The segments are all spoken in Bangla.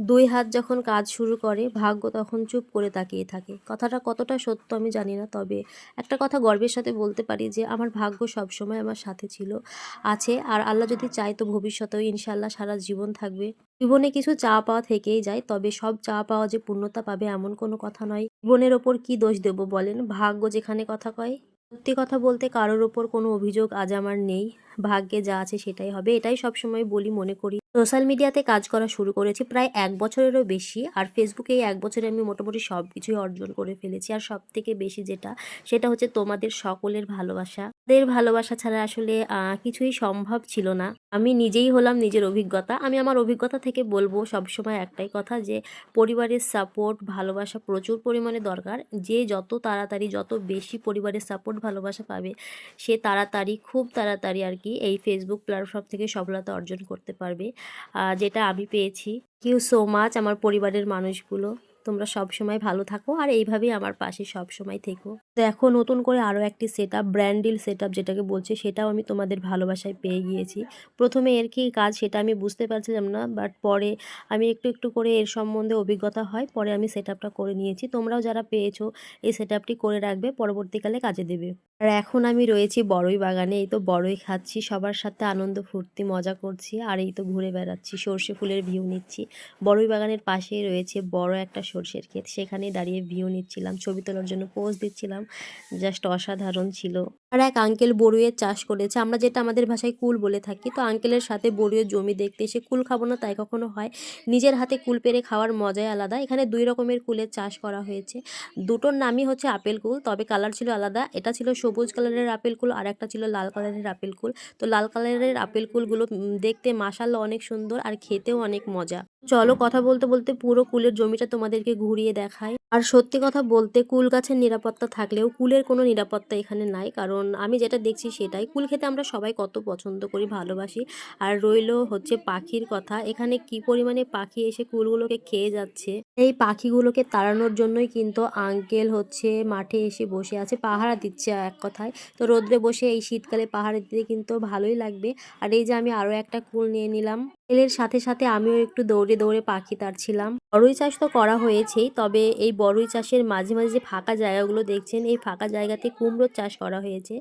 দুই হাত যখন কাজ শুরু করে, ভাগ্য তখন চুপ করে তাকিয়ে থাকে। কথাটা কতটা সত্য আমি জানি না, তবে একটা কথা গর্বের সাথে বলতে পারি যে, আমার ভাগ্য সবসময় আমার সাথে ছিল, আছে, আর আল্লাহ যদি চায় তো ভবিষ্যতেও ইনশাল্লাহ সারা জীবন থাকবে। জীবনে কিছু চা পাওয়া থেকেই যায়, তবে সব চা পাওয়া যে পূর্ণতা পাবে এমন কোনো কথা নয়। জীবনের ওপর কি দোষ দেব বলেন? ভাগ্য যেখানে কথা কয়। সত্যি কথা বলতে কারোর ওপর কোনো অভিযোগ আজ আমার নেই। ভাগ্যে যা আছে সেটাই হবে, এটাই সবসময় বলি মনে করি। সোশ্যাল মিডিয়াতে কাজ করা শুরু করেছি প্রায় এক বছরেরও বেশি। আর ফেসবুকে এই এক বছরে আমি মোটামুটি সব কিছুই অর্জন করে ফেলেছি। আর সব থেকে বেশি যেটা, সেটা হচ্ছে তোমাদের সকলের ভালোবাসা। তাদের ভালোবাসা ছাড়া আসলে কিছুই সম্ভব ছিল না। আমি নিজেই হলাম নিজের অভিজ্ঞতা। আমি আমার অভিজ্ঞতা থেকে বলব সবসময় একটাই কথা যে, পরিবারের সাপোর্ট ভালোবাসা প্রচুর পরিমাণে দরকার। যে যত তাড়াতাড়ি, যত বেশি পরিবারের সাপোর্ট ভালোবাসা পাবে, সে তাড়াতাড়ি, খুব তাড়াতাড়ি আর কি এই ফেসবুক প্ল্যাটফর্ম থেকে সফলতা অর্জন করতে পারবে। যেটা আমি পেয়েছি। কিউ সো মাচ আমার পরিবারের মানুষগুলো। তোমরা সব সময় ভালো থাকো আর এইভাবেই আমার পাশে সব সময় থেকো দেখো নতুন করে আরও একটি সেট আপ ব্র্যান্ডিল সেট আপ যেটাকে বলছে, সেটাও আমি তোমাদের ভালোবাসায় পেয়ে গিয়েছি। প্রথমে এর কি কাজ সেটা আমি বুঝতে পারছিলাম না বাট পরে আমি একটু একটু করে এর সম্বন্ধে অভিজ্ঞতা হয়, পরে আমি সেট করে নিয়েছি। তোমরাও যারা পেয়েছ, এই সেট করে রাখবে, পরবর্তীকালে কাজে দেবে। আর এখন আমি রয়েছি বড়ই বাগানে। এই তো বড়ই খাচ্ছি, সবার সাথে আনন্দ, ফুর্তি, মজা করছি আর এই তো ঘুরে বেড়াচ্ছি, সর্ষে ফুলের ভিউ নিচ্ছি। বড়ই বাগানের পাশেই রয়েছে বড় একটা সর্ষের ক্ষেত সেখানে দাঁড়িয়ে ভিউ নিচ্ছিলাম, ছবি তোলার জন্য পোজ দিচ্ছিলাম জাস্ট অসাধারণ ছিল। আর এক আঙ্কেল বড়ুয়ের চাষ করেছে, আমরা যেটা আমাদের ভাষায় কুল বলে থাকি, তো আঙ্কেলের সাথে বড়ুয়ের জমি দেখতে এসে কুল খাব না তাই কখনো হয়। নিজের হাতে কুল পেরে খাওয়ার মজাই আলাদা, এখানে দুই রকমের কুলের চাষ করা হয়েছে। দুটোর নামই হচ্ছে আপেল কুল, তবে কালার ছিল আলাদা, এটা ছিল সবুজ কালারের আপেল কুল, আর একটা ছিল লাল কালারের আপেল কুল। তো লাল কালারের আপেল কুলগুলো দেখতে মাসাল্লা অনেক সুন্দর আর খেতেও অনেক মজা। চলো কথা বলতে বলতে পুরো কুলের জমিটা তোমাদেরকে ঘুরিয়ে দেখাই। আর সত্যি কথা বলতে কুল গাছের নিরাপত্তা থাকলেও কুলের কোনো নিরাপত্তা এখানে নাই, কারণ আমি যেটা দেখছি সেটাই। কুল খেতে আমরা সবাই কত পছন্দ করি, ভালোবাসি। আর রইল হচ্ছে পাখির কথা, এখানে কি পরিমাণে পাখি এসে কুলগুলোকে খেয়ে যাচ্ছে? এই পাখিগুলোকে তাড়ানোর জন্যই কিন্তু আঙ্কেল হচ্ছে মাঠে এসে বসে আছে, পাহারা দিচ্ছে এক কথায়। তো রোদ্রে বসে এই শীতকালে পাহারা দিতে কিন্তু ভালোই লাগবে। আর এই যে আমি আরও একটা কুল নিয়ে নিলাম। এর সাথে সাথে আমিও একটু দৌড়ে দৌড়ে পাখি তাড়ছিলাম। বড়ই চাষ তো করা হয়েছেই, তবে এই বড়ই চাষের মাঝে মাঝে যে ফাঁকা জায়গাগুলো দেখছেন, এই ফাঁকা জায়গাতে কুমড়োর চাষ করা হয়েছে।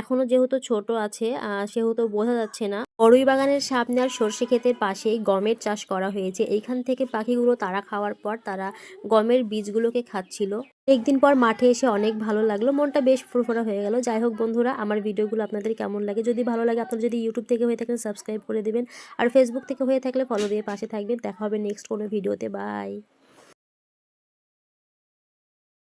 এখনও যেহেতু ছোট আছে সেহেতু বোঝা যাচ্ছে না। বড়ই বাগানের সামনে আর সর্ষে ক্ষেতের পাশেই গমের চাষ করা হয়েছে। এইখান থেকে পাখিগুলো তারা খাওয়ার পর তারা গমের বীজগুলোকে খাচ্ছিল। একদিন পর মাঠে এসে অনেক ভালো লাগল। মনটা বেশ ফুরফুরা হয়ে গেল। যাই হোক বন্ধুরা, আমার ভিডিওগুলো আপনাদের কেমন লাগে? যদি ভালো লাগে, আপনারা যদি ইউটিউব থেকে হয়ে থাকেন, সাবস্ক্রাইব করে দেবেন। আর ফেসবুক থেকে হয়ে থাকলে ফলো দিয়ে পাশে থাকবেন। দেখা হবে নেক্সট কোনো ভিডিওতে। বাই